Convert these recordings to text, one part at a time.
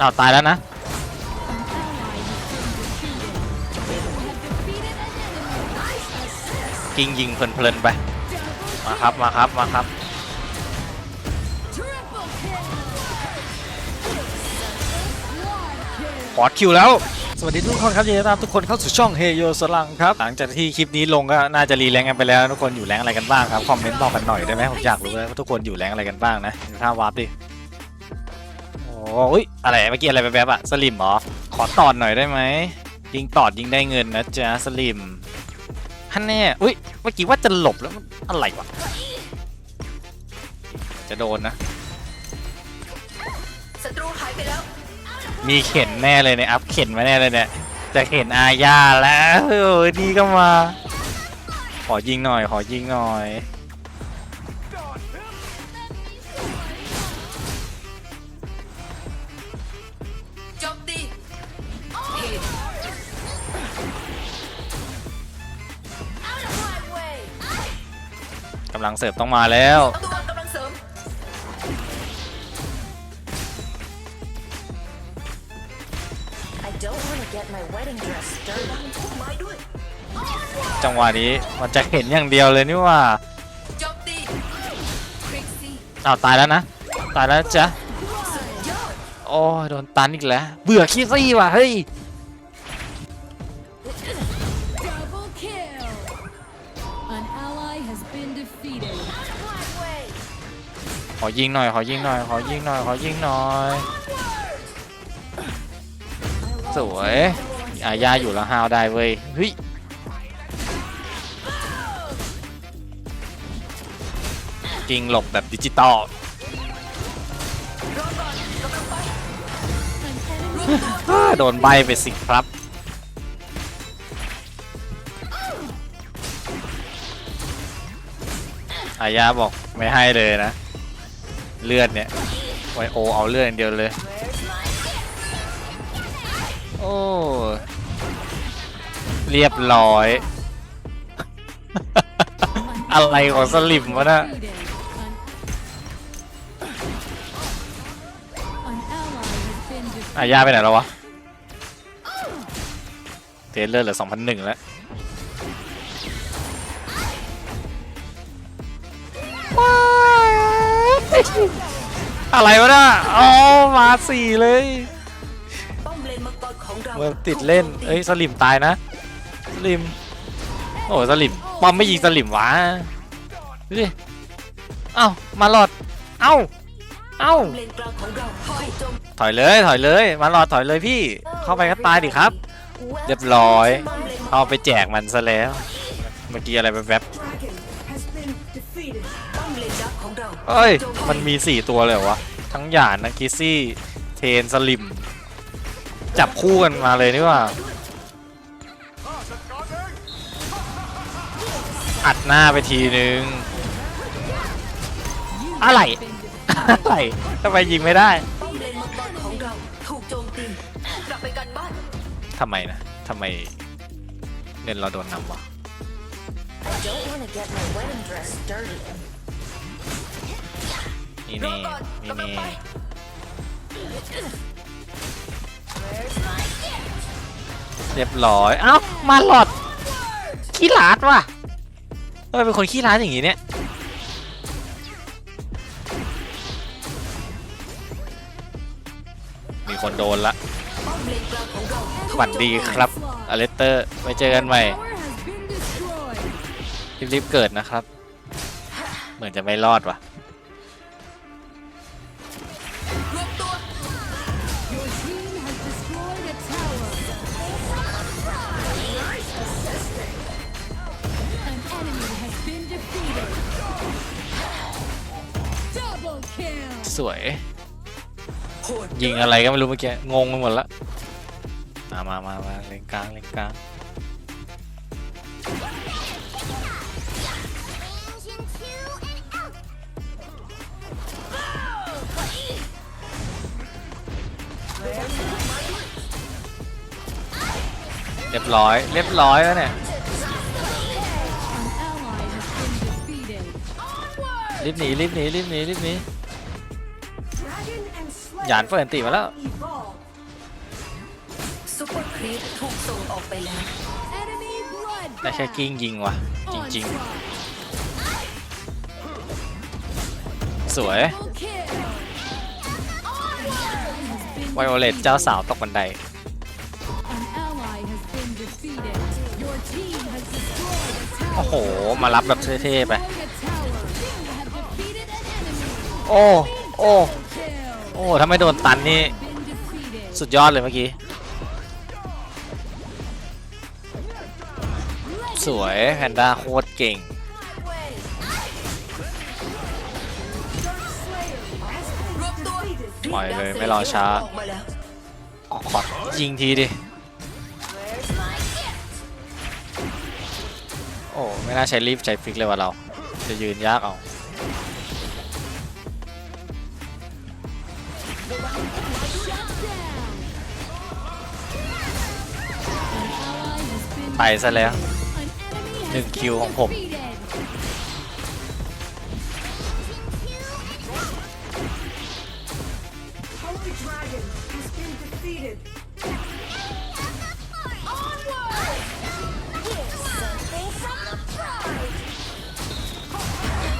อ้าวตายแล้วนะ กิงยิงเพลินๆไป มาครับ มาครับ มาครับพอดคิวแล้ว สวัสดีทุกคนครับยินดีต้อนรับทุกคนเข้าสู่ช่องเฮโยสลังครับ หลังจากที่คลิปนี้ลงก็น่าจะรีแรงกันไปแล้ว ทุกคนอยู่แรงอะไรกันบ้างครับ คอมเมนต์บอกกันหน่อยได้ไหมผมอยากรู้เลยว่าทุกคนอยู่แรงอะไรกันบ้างนะดูท่าวาร์ปดิโอ้ยอะไรเมื่อกี้อะไรแป๊บๆอะสลิมเหรอ ขอตอดหน่อยได้ไหมยิงตอดยิงได้เงินนะจ๊ะสลิมฮันแน่อุ้ยเมื่อกี้ว่าจะหลบแล้วมันอะไรวะจะโดนนะศัตรูหายไปแล้วมีเข็นแน่เลยเนี่ยอัพเข็นมาแน่เลยเนี่ยจะเข็นอาญาแล้วเออนี่ก็มา ขอยิงหน่อย ขอยิงหน่อย กำลังเสิร์ฟต้องมาแล้ว ต้องตัวกำลังเสริม I don't want to get my wedding dress dirty พุ่มไม้ด้วยจังหวะนี้มันจะเห็นอย่างเดียวเลยนี่ว่าโจมตีคริกซี่อ้าวตายแล้วนะ ตายแล้วจ้ะสุดยอดโอ้ยโดนตันอีกแล้ว เบื่อคิซี่ว่ะเฮ้ย อยิงหน่อย ขอยิงหน่อย ขอยิงหน่อย ขอยิงหน่อย สวยอาญาอยู่แล้วฮาวได้เว้ยเฮ้ยกิงหลบแบบดิจิตอลโดนใบไปสิครับ อายาบอกไม่ให้เลยนะ เลือดเนี่ยไวโอเอาเลือดอย่างเดียวเลย โอ้ เรียบร้อย อะไรของสลิมวะนะอายาไปไหนแล้ววะเทรลเลอร์เหลือ2,001 แล้ว อะไรวะน่ะอ๋อมาสี่เลยป้อมเลนมังกรของเราเมื่อติดเล่น เอ้ยสลิมตายนะ สลิม โอ้สลิมปอมไม่ยิงสลิมวะดูดิเอ้ามาหลอด เอ้า เอ้าป้อมเลนกลางของเราถูกโจมถอยเลยถอยเลย มาหลอดถอยเลยพี่ เข้าไปก็ตายดิครับ เรียบร้อยป้อมเลนเอาไปแจกมันซะแล้ว เมื่อกี้อะไรแวบ เอ้ย มันมี 4 ตัวเลยเหรอวะ ทั้งหยาดนะคิซี่ เทน สลิม จับคู่กันมาเลยนี่ว่า อัดหน้าไปทีนึง อะไร อะไรทำไมยิงไม่ได้ ป้อมเลนมังกรของเราถูกโจมตีกลับไปกันบ้านทำไมนะ ทำไมเงินเราโดนนำวะ I don't want to get my wedding dress dirty นี่นี่นี่นี่เรียบร้อย เอ้า มาหลอด ขี้หลาดว่ะทำไมเป็นคนขี้ร้านอย่างงี้เนี่ย มีคนโดนละป้อมเลนกลางของเราถูกฝันดีครับ อเลสเตอร์ ไว้เจอกันใหม่ Tower has been destroyed. รีบๆเกิดนะครับ เหมือนจะไม่รอดว่ะ สวยโหดยิงอะไรก็ไม่รู้เมื่อกี้ งงไปหมดละ มามามามาเลนกลางเลนกลาง เรียบร้อย เรียบร้อยแล้วเนี่ย An ally has been defeated. รีบหนีรีบหนีรีบหนีรีบหนี Dragon and หยานเฟิร์นตีมาแล้วแต่แแค่กิ้งยิงว่ะ จริง ๆ สวยไวโอเลตเจ้าสาวตกบันไดโอ้โห มารับแบบเท่ๆไป โอ้ โอ้ โอ้ถ้าไม่โดนตันนี่สุดยอดเลยเมื่อกี้ สวยแพนด้าโคตรเก่ง ปล่อยเลยไม่รอช้าออกมาแล้วขอยิงทีดิ โอ้ ไม่น่าใช้รีบใช้ฟิกเลยว่ะเรา จะยืนยากเอา ไปซะแล้วหนึ่งคิวของผม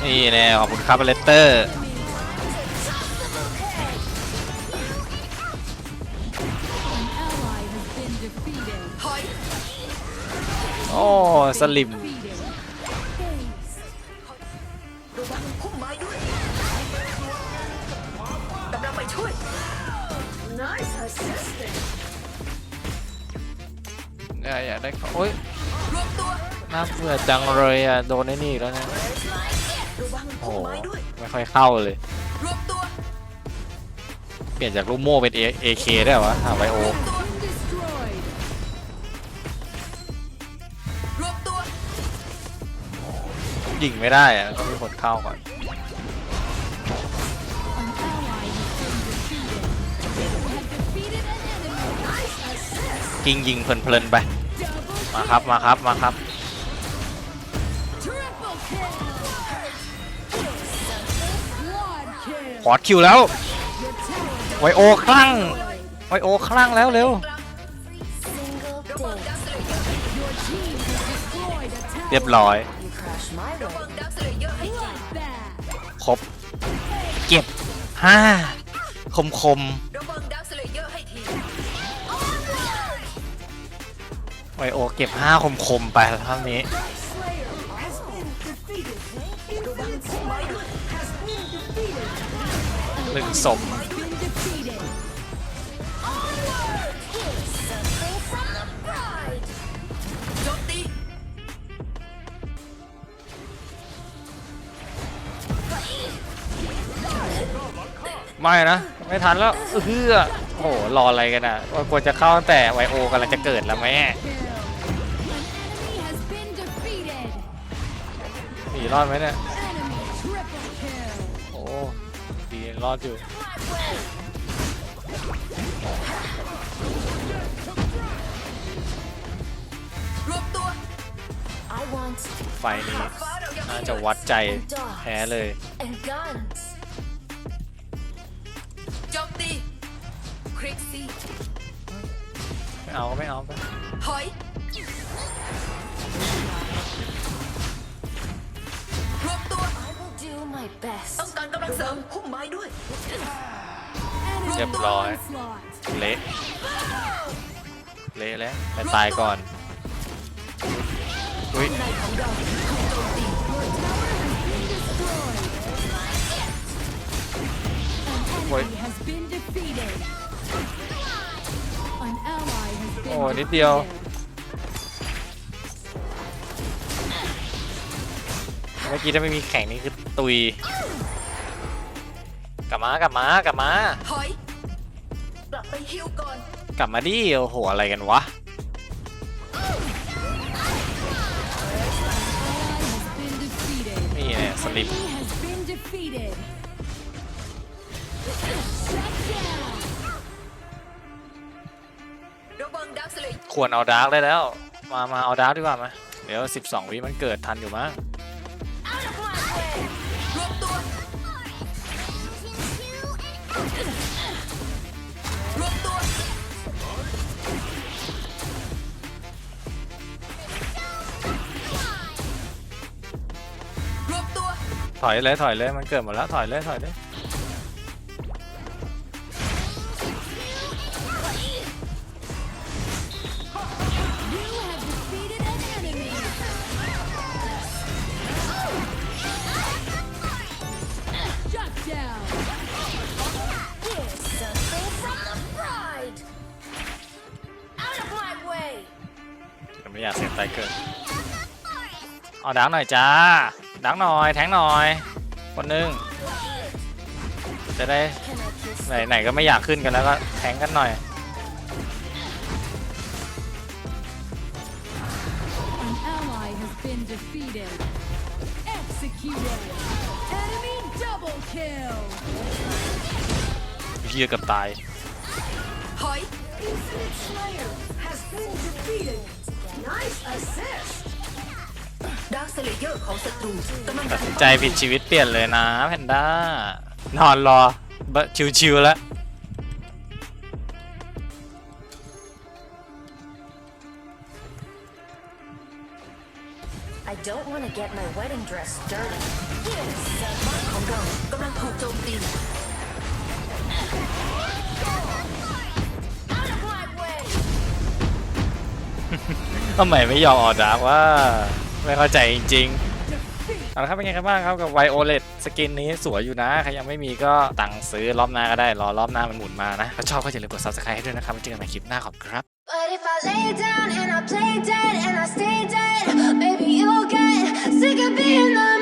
นี่แน่ขอบคุณครับเลตเตอร์ อ้สลิมระวังพุ่มไม้ด้วยกำลังไปช่วย Nice assisting. อยากอยากได้ของโอ้ยรวมตัวน่าเบื่อจังเลยอะ โดนไอ้นี่อีกแล้วนะ ระวังโอ้พุ่มโหไม้ด้วยไม่ค่อยเข้าเลย รวมตัวเปลี่ยนจากลูกโม่เป็น A- AK ได้เหรอวะหาไวโอ ร ยิงไม่ได้อะต้องมีคนเข้าก่อนยิงยิงเพลินๆไป มาครับมาครับมาครับ ขอคิวแล้วไวโอคลั่งไวโอคลั่งแล้วเร็วเรียบร้อย ระวังดักสลเยอร์ให้ทีครบเก็บห้าคมคมระวังดักสลเยอร์ให้ทีไวโอเก็บห้าคมคมไปเท่านี้ Slayer has been defeated. ระวังพุ่มไม้ด้วย Has been defeated. หนึ่งศพ ไม่นะ ไม่ทันแล้วเออโอ้โหรออะไรกันอะว่ากลัวจะเข้าตั้งแต่ไวโอกำลังจะเกิดแล้วไหมหนีรอดไหมเนี่ยโอ้ดีรอดอยู่รวมตัว I want ไฟนี้น่าจะวัดใจแพ้เลย คริกซี่ไม่เอาก็ไม่เอาไปถอยรวมตัว I will do my best. ต้องการกำลังเสริมพุ่มไม้ด้วย เรียบร้อย เละเละแล้วไปตายก่อน อุ้ยในของเราถูกโจมตีโอ้ย has been defeated. An ally has been โอ้นิดเดียว เมื่อกี้ถ้าไม่มีแข่งนี่คือตุย กลับมากลับมากลับมา ถอยกลับไปฮิวก่อนกลับมาดิโอ้โหอะไรกันวะ been defeated. นี่เนี่ยสลิป ควรเอาดาร์กได้แล้ว มา มาเอาดาร์กดีกว่าไหมเดี๋ยว 12 วิมันเกิดทันอยู่มั้งรวมตัวถอยเลยถอยเลยมันเกิดหมดแล้วถอยเลยถอยเลย ไม่อยากเสียใจเกินเอาดังหน่อยจ้าดังหน่อยแทงหน่อยคนหนึงจะได้ Can I kiss ไหนไหนก็ไม่อยากขึ้นกันแล้วก็แทงกันหน่อย An ally has been defeated. Executed. Enemy double kill. เฮียเกับตาย Infinite Slayer has been defeated. Nice assist. ดาร์คสเลเยอร์ของศัตรูกำลังตัดสินใจผิดชีวิตเปลี่ยนเลยนะแพนด้านอนรอบะชิวๆแล้ว I don't want to get my wedding dress dirty. Here's some ของเรากำลังถูกโจมตี ทำไมไม่ยอมออกดาร์กว่าไม่เข้าใจจริงๆเอาละครับเป็นไงกันบ้างครับกับไวโอเลตสกินนี้สวยอยู่นะ ใครยังไม่มีก็ตังค์ซื้อรอบหน้าก็ได้ รอรอบหน้ามันหมุนมานะ ถ้าชอบก็อย่าลืมกด subscribe ให้ด้วยนะครับไว้เจอกันใหม่คลิปหน้าขอบคุณครับ But if I lay down and I play dead and I stay dead, maybe you'll get sick of being the